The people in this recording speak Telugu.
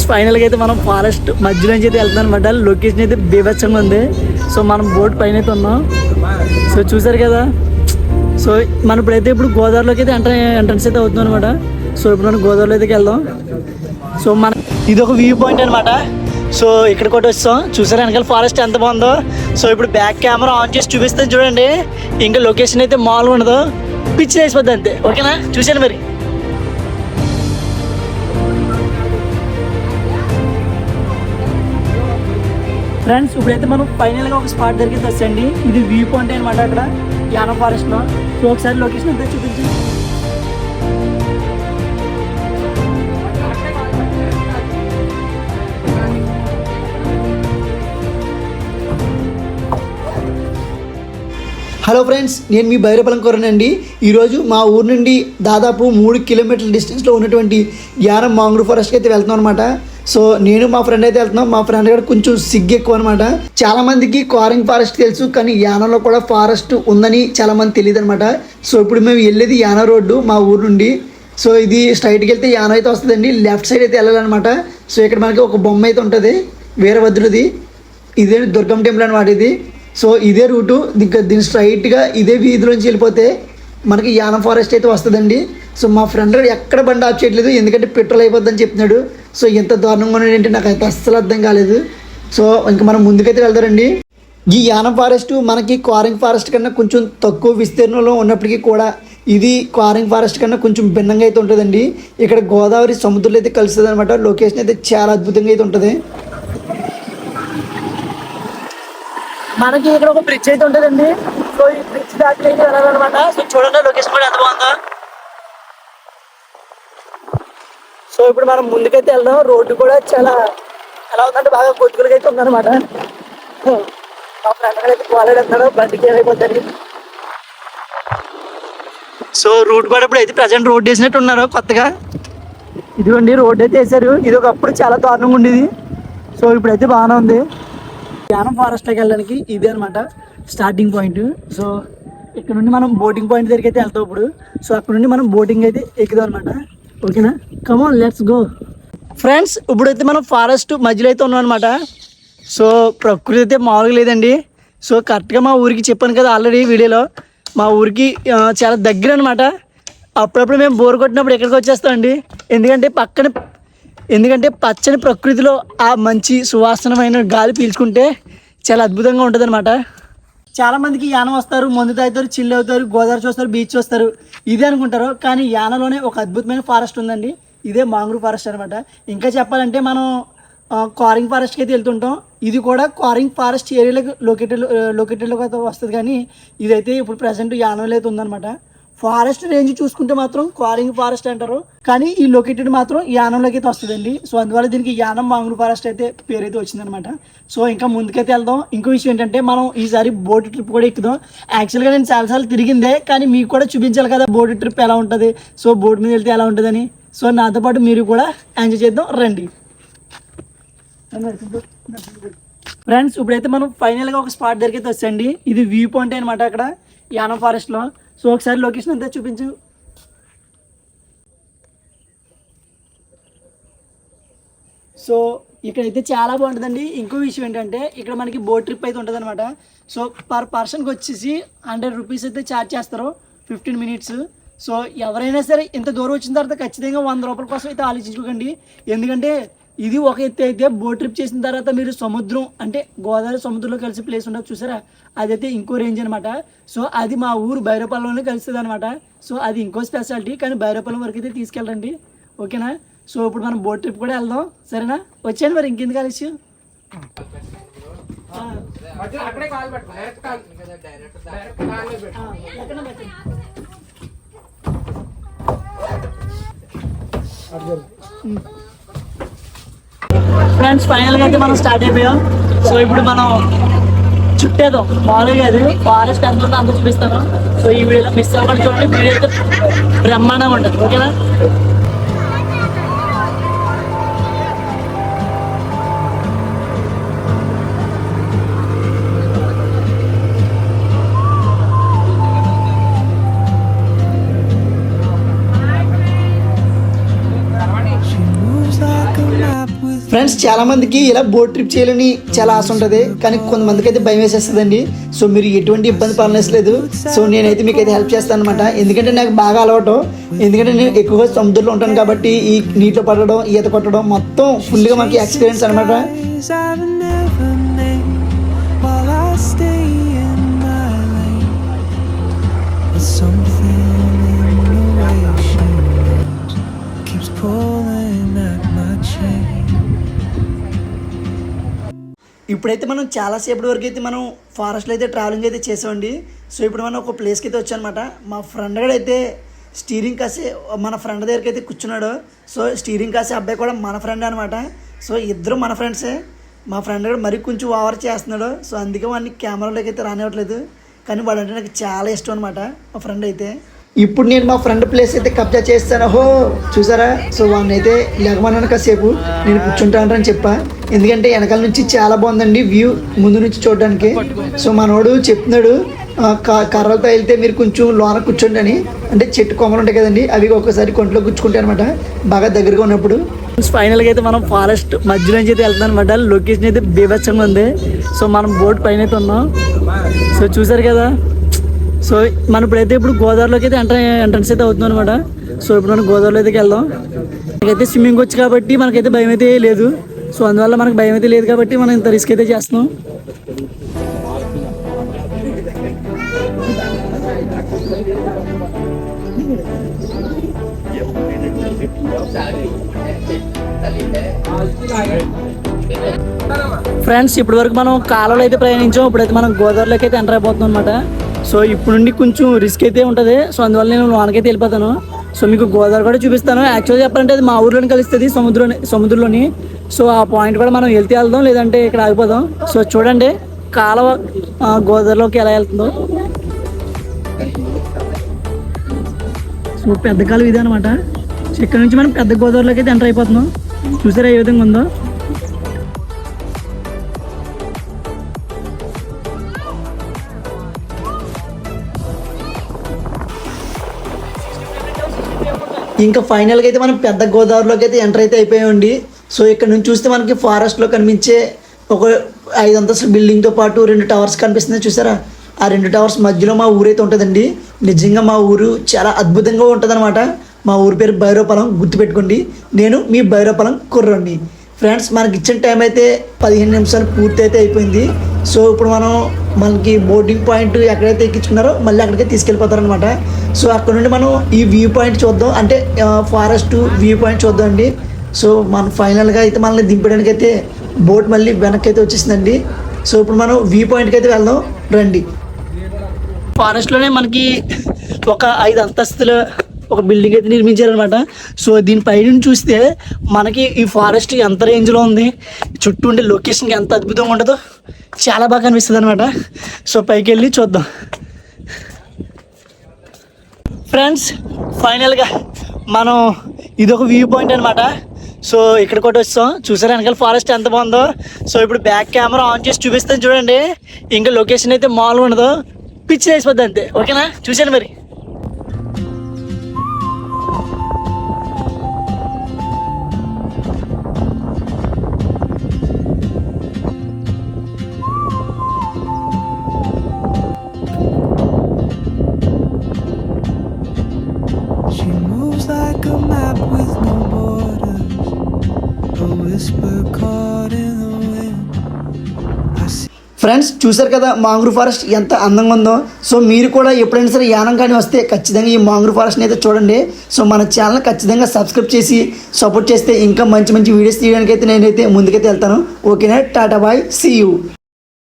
ఫైనల్గా అయితే మనం ఫారెస్ట్ మధ్యలో నుంచి అయితే వెళ్తున్నాం అనమాట లొకేషన్ అయితే బీభత్సంగా ఉంది. సో మనం బోట్ పైన అయితే ఉన్నాం. సో చూసారు కదా? సో మనం ఇప్పుడైతే ఇప్పుడు గోదావరిలోకి అయితే ఎంటర్ ఎంట్రన్స్ అయితే అవుతుంది అనమాట సో ఇప్పుడు మనం గోదావరిలో అయితే వెళ్దాం. సో మన ఇది ఒక వ్యూ పాయింట్ అనమాట సో ఇక్కడ కూడా వచ్చాం చూసారా వెనకాల ఫారెస్ట్ ఎంత బాగుందో? సో ఇప్పుడు బ్యాక్ కెమెరా ఆన్ చేసి చూపిస్తాను చూడండి. ఇంకా లొకేషన్ అయితే మామూలుగా ఉండదు. పిచ్చి వేసిపోద్ది అంతే. ఓకేనా చూసాను మరి? ఫ్రెండ్స్ ఇప్పుడైతే మనం ఫైనల్గా ఒక స్పాట్ దగ్గరికి వచ్చండి ఇది వ్యూ పాయింట్ అనమాట అక్కడ యానం ఫారెస్ట్లో సో ఒకసారి లొకేషన్ అంతా చూపించి. హలో ఫ్రెండ్స్ నేను మీ బైరపలం కోరనండి ఈరోజు మా ఊరు నుండి దాదాపు మూడు కిలోమీటర్ల డిస్టెన్స్లో ఉన్నటువంటి యానం మాంగ్రూ ఫారెస్ట్కి అయితే వెళ్తున్నాం అనమాట సో నేను మా ఫ్రెండ్ అయితే వెళ్తున్నాం. మా ఫ్రెండ్ కూడా కొంచెం సిగ్గు ఎక్కువ అనమాట చాలా మందికి కారింగ్ ఫారెస్ట్ తెలుసు కానీ యానంలో కూడా ఫారెస్ట్ ఉందని చాలా మంది తెలియదు అనమాట సో ఇప్పుడు మేము వెళ్ళేది యాన రోడ్డు మా ఊరు నుండి. సో ఇది స్ట్రైట్కి వెళ్తే యానం అయితే వస్తుందండి. లెఫ్ట్ సైడ్ అయితే వెళ్ళాలన్నమాట సో ఇక్కడ మనకి ఒక బొమ్మ అయితే ఉంటుంది వీరభద్రుది ఇదే దుర్గం టెంపుల్ అనమాట ఇది. సో ఇదే రూటు ఇంకా దీని స్ట్రైట్గా ఇదే వీధిలోంచి వెళ్ళిపోతే మనకి యానం ఫారెస్ట్ అయితే వస్తుందండి. సో మా ఫ్రెండ్ ఎక్కడ బండి ఆఫ్ చేయట్లేదు ఎందుకంటే పెట్రోల్ అయిపోద్దని చెప్తున్నాడు సో ఇంత దారుణంగా ఉన్నాడంటే నాకు అయితే అస్సలు అర్థం కాలేదు. సో ఇంకా మనం ముందుకైతే వెళ్తారండి ఈ యానం ఫారెస్ట్ మనకి క్వారింగ్ ఫారెస్ట్ కన్నా కొంచెం తక్కువ విస్తీర్ణంలో ఉన్నప్పటికీ కూడా ఇది క్వారింగ్ ఫారెస్ట్ కన్నా కొంచెం భిన్నంగా అయితే ఉంటుందండి. ఇక్కడ గోదావరి సముద్రంలో అయితే కలుస్తుంది అనమాట లొకేషన్ అయితే చాలా అద్భుతంగా అయితే ఉంటుంది. మనకి ఇక్కడ ఒక బ్రిడ్జ్ అయితే ఉంటుందండి. సో ఈ బ్రిడ్జ్ దాటి అయితే వెళ్ళాలన్నమాట. సో చూడండి లొకేషన్ కూడా ఎంత బాగుందో. సో ఇప్పుడు మనం ముందుకైతే వెళ్దాం. రోడ్డు కూడా చాలా ఎలా ఉందంటే బాగా కొట్టుకులుగా అయితే ఉందన్నమాట. మా ఫ్రెండ్ అయితే కాలేజ్ బండికి ఏమైపోతుంది సో రూట్ కూడా ఇప్పుడు అయితే ప్రజెంట్ రోడ్ వేసినట్టు ఉన్నారు కొత్తగా. ఇదిగోండి రోడ్ అయితే వేసారు ఇది ఒకప్పుడు చాలా దారుణంగా ఉండేది. సో ఇప్పుడైతే బాగానే ఉంది. ధ్యానం ఫారెస్ట్లోకి వెళ్ళడానికి ఇదే అనమాట స్టార్టింగ్ పాయింట్. సో ఇక్కడ నుండి మనం బోటింగ్ పాయింట్ దగ్గరికి అయితే వెళ్తాం ఇప్పుడు. సో అక్కడ నుండి మనం బోటింగ్ అయితే ఎక్కుదాం అనమాట ఓకేనా? కమాన్ లెట్స్ గో ఫ్రెండ్స్ ఇప్పుడైతే మనం ఫారెస్ట్ మధ్యలో అయితే ఉన్నాం అనమాట సో ప్రకృతి అయితే మామూలుగా లేదండి. సో కరెక్ట్గా మా ఊరికి చెప్పాను కదా ఆల్రెడీ వీడియోలో. మా ఊరికి చాలా దగ్గర అనమాట అప్పుడప్పుడు మేము బోర్ కొట్టినప్పుడు ఎక్కడికి వచ్చేస్తామండి ఎందుకంటే పక్కన ఎందుకంటే పచ్చని ప్రకృతిలో ఆ మంచి సువాసనమైన గాలి పీల్చుకుంటే చాలా అద్భుతంగా ఉంటుంది అనమాట చాలా మందికి యానం వస్తారు మందు తాగుతారు చిల్లు అవుతారు గోదావరి చూస్తారు బీచ్ చూస్తారు. ఇదే అనుకుంటారు కానీ యానంలోనే ఒక అద్భుతమైన ఫారెస్ట్ ఉందండి. ఇదే మాంగ్రూవ్ ఫారెస్ట్ అనమాట ఇంకా చెప్పాలంటే మనం కారింగ్ ఫారెస్ట్కి అయితే వెళ్తుంటాం. ఇది కూడా కారింగ్ ఫారెస్ట్ ఏరియాలో లొకేటెడ్ లొకేటెడ్లోకి అయితే వస్తుంది కానీ ఇదైతే ఇప్పుడు ప్రజెంట్ యానంలో అయితే ఉందన్నమాట. ఫారెస్ట్ రేంజ్ చూసుకుంటే మాత్రం క్వారింగ్ ఫారెస్ట్ అంటారు. కానీ ఈ లొకేటెడ్ మాత్రం యానంలోకి అయితే వస్తుందండి. సో అందువల్ల దీనికి యానం మాంగుడు ఫారెస్ట్ అయితే పేరు అయితే వచ్చిందనమాట. సో ఇంకా ముందుకైతే వెళ్దాం. ఇంకో విషయం ఏంటంటే మనం ఈసారి బోట్ ట్రిప్ కూడా ఎక్కుదాం. యాక్చువల్గా నేను చాలాసార్లు తిరిగిందే కానీ మీకు కూడా చూపించాలి కదా బోట్ ట్రిప్ ఎలా ఉంటుంది. సో బోట్ మీద వెళ్తే ఎలా ఉంటుందని. సో నాతో పాటు మీరు కూడా ఎంజాయ్ చేద్దాం రండి. ఫ్రెండ్స్ ఇప్పుడైతే మనం ఫైనల్గా ఒక స్పాట్ దగ్గరికి అయితే వచ్చండి ఇది వ్యూ పాయింట్ అనమాట అక్కడ యానం ఫారెస్ట్లో సో ఒకసారి లొకేషన్ అంతా చూపించు. సో ఇక్కడైతే చాలా బాగుంటుందండి. ఇంకో విషయం ఏంటంటే ఇక్కడ మనకి బోట్ ట్రిప్ అయితే ఉంటుంది అనమాట సో పర్ పర్సన్కి వచ్చేసి హండ్రెడ్ రూపీస్ అయితే ఛార్జ్ చేస్తారు ఫిఫ్టీన్ మినిట్స్ సో ఎవరైనా సరే ఇంత దూరం వచ్చిన తర్వాత ఖచ్చితంగా వంద రూపాయల కోసం అయితే ఆలోచించుకోకండి. ఎందుకంటే ఇది ఒక ఎత్తు అయితే బోట్ ట్రిప్ చేసిన తర్వాత మీరు సముద్రం అంటే గోదావరి సముద్రంలో కలిసి ప్లేస్ ఉండదు చూసారా? అదైతే ఇంకో రేంజ్ అనమాట సో అది మా ఊరు బైరపాలెంలోనే కలుస్తుంది అనమాట సో అది ఇంకో స్పెషాలిటీ కానీ బైరపాలెం వరకు అయితే తీసుకెళ్ళండి. ఓకేనా? సో ఇప్పుడు మనం బోట్ ట్రిప్ కూడా వెళ్దాం. సరేనా? వచ్చాను మరి ఇంకెందుకు కలిసి అక్కడే ఫ్రెండ్స్ ఫైనల్గా అయితే మనం స్టార్ట్ అయిపోయాం. సో ఇప్పుడు మనం చుట్టేదో మామూలుగా అది. ఫారెస్ట్ ఎంత ఉందో అంత చూపిస్తాను. సో ఈ వీడియోలో మిస్ అవ్వకుండా చూడండి. వీడియో అయితే బ్రహ్మాండంగా ఉంటుంది. ఓకేనా ఫ్రెండ్స్ చాలా మందికి ఇలా బోట్ ట్రిప్ చేయాలని చాలా ఆశ ఉంటుంది కానీ కొంతమందికి అయితే భయం వేసేస్తుందండి. సో మీరు ఎటువంటి ఇబ్బంది పడలేదు సో నేనైతే మీకు అయితే హెల్ప్ చేస్తాను అనమాట ఎందుకంటే నాకు బాగా అలవాటు. ఎందుకంటే నేను ఎక్కువగా సముద్రంలో ఉంటాను కాబట్టి ఈ నీటిలో పడడం ఈత కొట్టడం మొత్తం ఫుల్గా మనకి ఎక్స్పీరియన్స్ అనమాట ఇప్పుడైతే మనం చాలాసేపటి వరకు అయితే మనం ఫారెస్ట్లో అయితే ట్రావెలింగ్ అయితే చేసామండి. సో ఇప్పుడు మనం ఒక ప్లేస్కి అయితే వచ్చానమాట. మా ఫ్రెండ్ కూడా అయితే స్టీరింగ్ కాసే మన ఫ్రెండ్ దగ్గరికి అయితే కూర్చున్నాడు. సో స్టీరింగ్ కాసే అబ్బాయి కూడా మన ఫ్రెండ్ అనమాట. సో ఇద్దరు మన ఫ్రెండ్సే మా ఫ్రెండ్ కూడా మరి కొంచెం ఓవర్ చేస్తున్నాడు. సో అందుకే వాడిని కెమెరాలోకి అయితే రానివ్వట్లేదు. కానీ వాడంటే నాకు చాలా ఇష్టం అనమాట మా ఫ్రెండ్ అయితే. ఇప్పుడు నేను మా ఫ్రెండ్ ప్లేస్ అయితే కబ్జా చేస్తాను. హో చూసారా? సో వాడిని అయితే లెగమన్నాను కాసేపు. నేను కూర్చుంటాను అని చెప్పా. ఎందుకంటే వెనకాల నుంచి చాలా బాగుందండి వ్యూ ముందు నుంచి చూడడానికి. సో మనోడు చెప్తున్నాడు క- కర్రలతో వెళ్తే మీరు కొంచెం లోన కూర్చోండి అని. అంటే చెట్టు కొమ్మలు ఉంటాయి కదండి అవి ఒక్కసారి కొంట్లో గుచ్చుకుంటాయి అనమాట బాగా దగ్గరగా ఉన్నప్పుడు. ఫైనల్గా అయితే మనం ఫారెస్ట్ మధ్యలో నుంచి అయితే వెళ్తాం అనమాట లొకేషన్ అయితే బీభత్సంగా ఉంది. సో మనం బోట్ పైన అయితే ఉన్నాం. సో చూసారు కదా? సో మనం ఇప్పుడైతే ఇప్పుడు గోదావరిలోకి అయితే ఎంట్ర ఎంట్రన్స్ అయితే అవుతుంది అనమాట సో ఇప్పుడు మనం గోదావరిలో అయితే వెళ్దాం. మనకైతే స్విమ్మింగ్ వచ్చు కాబట్టి మనకైతే భయం అయితే లేదు. సో అందువల్ల మనకు భయం అయితే లేదు కాబట్టి మనం ఇంత రిస్క్ అయితే చేస్తున్నాం. ఫ్రెండ్స్ ఇప్పటి వరకు మనం కాలంలో అయితే ప్రయాణించాం. ఇప్పుడైతే మనం గోదావరిలోకి అయితే ఎంటర్ అయిపోతున్నాం అనమాట సో ఇప్పుడు నుండి కొంచెం రిస్క్ అయితే ఉంటుంది. సో అందువల్ల నేను లోనకైతే వెళ్ళిపోతాను. సో మీకు గోదావరి కూడా చూపిస్తాను. యాక్చువల్గా చెప్పాలంటే అది మా ఊర్లోని కలుస్తుంది సముద్రం సముద్రంలోని. సో ఆ పాయింట్ కూడా మనం వెళ్తే వెళ్దాం లేదంటే ఇక్కడ ఆగిపోదాం. సో చూడండి కాలువ గోదావరిలోకి ఎలా వెళ్తుందో. సో పెద్ద కాలువ ఇదే అనమాట ఇక్కడ నుంచి మనం పెద్ద గోదావరిలోకి అయితే ఎంటర్ అయిపోతున్నాం. చూసారా ఏ విధంగా ఉందో? ఇంకా ఫైనల్గా అయితే మనం పెద్ద గోదావరిలోకి అయితే ఎంటర్ అయితే అయిపోయామండి. సో ఇక్కడ నుంచి చూస్తే మనకి ఫారెస్ట్లో కనిపించే ఒక ఐదు అంతస్తుల బిల్డింగ్తో పాటు రెండు టవర్స్ కనిపిస్తున్నాయి చూసారా? ఆ రెండు టవర్స్ మధ్యలో మా ఊరైతే ఉంటుందండి. నిజంగా మా ఊరు చాలా అద్భుతంగా ఉంటుందన్నమాట. మా ఊరి పేరు భైరవపలం గుర్తుపెట్టుకోండి. నేను మీ భైరవపలం కుర్రండి ఫ్రెండ్స్ మనకి ఇచ్చిన టైం అయితే పదిహేను నిమిషాలు పూర్తి అయితే అయిపోయింది. సో ఇప్పుడు మనం మనకి బోర్డింగ్ పాయింట్ ఎక్కడైతే ఎక్కించుకున్నారో మళ్ళీ అక్కడికి తీసుకెళ్ళిపోతారనమాట సో అక్కడ నుండి మనం ఈ వ్యూ పాయింట్ చూద్దాం. అంటే ఫారెస్ట్ వ్యూ పాయింట్ చూద్దాం అండి సో మనం ఫైనల్గా అయితే మనల్ని దింపడానికి అయితే బోట్ మళ్ళీ వెనక్కి అయితే వచ్చేసిందండి. సో ఇప్పుడు మనం వ్యూ పాయింట్కి అయితే వెళ్దాం. రండి. ఫారెస్ట్లోనే మనకి ఒక ఐదు అంతస్తులు ఒక బిల్డింగ్ అయితే నిర్మించారనమాట సో దీని పైన చూస్తే మనకి ఈ ఫారెస్ట్ ఎంత రేంజ్లో ఉంది. చుట్టూ ఉండే లొకేషన్ ఎంత అద్భుతంగా ఉంటుందో చాలా బాగా అనిపిస్తుంది అనమాట సో పైకి వెళ్ళి చూద్దాం. ఫ్రెండ్స్ ఫైనల్గా మనం ఇది ఒక వ్యూ పాయింట్ అనమాట సో ఇక్కడ కూడా వస్తాం. చూసారా వెనకాల ఫారెస్ట్ ఎంత బాగుందో. సో ఇప్పుడు బ్యాక్ కెమెరా ఆన్ చేసి చూపిస్తాను చూడండి. ఇంకా లొకేషన్ అయితే మాల్ ఉండదు. పిచ్చి వేసిపోద్ది అంతే. ఓకేనా చూసాను మరి? ఫ్రెండ్స్ చూసారు కదా మాంగ్రూ ఫారెస్ట్ ఎంత అందంగా ఉందో? సో మీరు కూడా ఎప్పుడైనా సరే యానం కానీ వస్తే ఖచ్చితంగా ఈ మాంగ్రూ ఫారెస్ట్ని అయితే చూడండి. సో మన ఛానల్ ఖచ్చితంగా సబ్స్క్రైబ్ చేసి సపోర్ట్ చేస్తే ఇంకా మంచి మంచి వీడియోస్ తీయడానికి అయితే నేనైతే ముందుకైతే వెళ్తాను. ఓకేనా టాటా బాయ్ సీ యూ